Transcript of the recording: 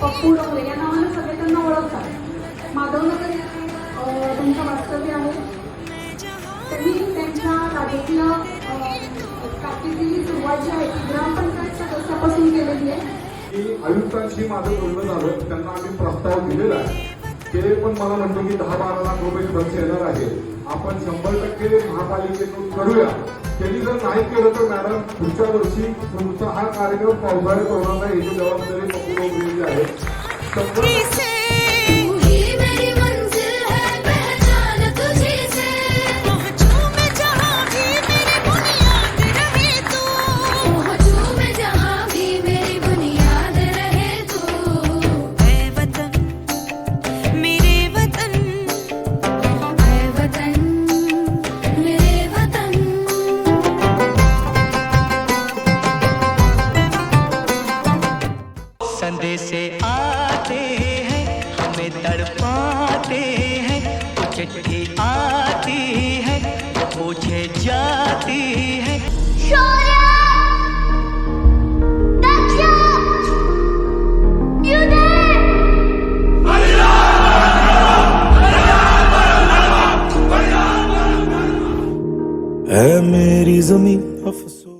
पप्पू डोंगरे या नावाने सगळे त्यांना ओळखतात. माधव नगर त्यांचं वास्तव्य आहे. त्यांनी त्यांच्या राजकीय अं, कारकिर्दीची सुरुवात जी आहे ती ग्रामपंचायत सदस्यापासून केलेली आहे. की आयुक्तांशी माझं बोलणं झालं त्यांना आम्ही प्रस्ताव दिलेला आहे. ते पण मला म्हणतो की दहा बारा लाख रुपये खर्च येणार आहे. आपण शंभर टक्के महापालिकेतून करूया. त्यांनी जर नाही केलं तर मॅडम पुढच्या वर्षी तुमचा हा कार्यक्रम पावसाळ्यात होणार नाही याची जबाबदारी पकडून आहे. शंभर संदेशे आते हैं हमें तड़पाते हैं तो चिट्ठी आती है तो पूछे जाती है। शौर्य है मेरी ज़मीन अफसोस।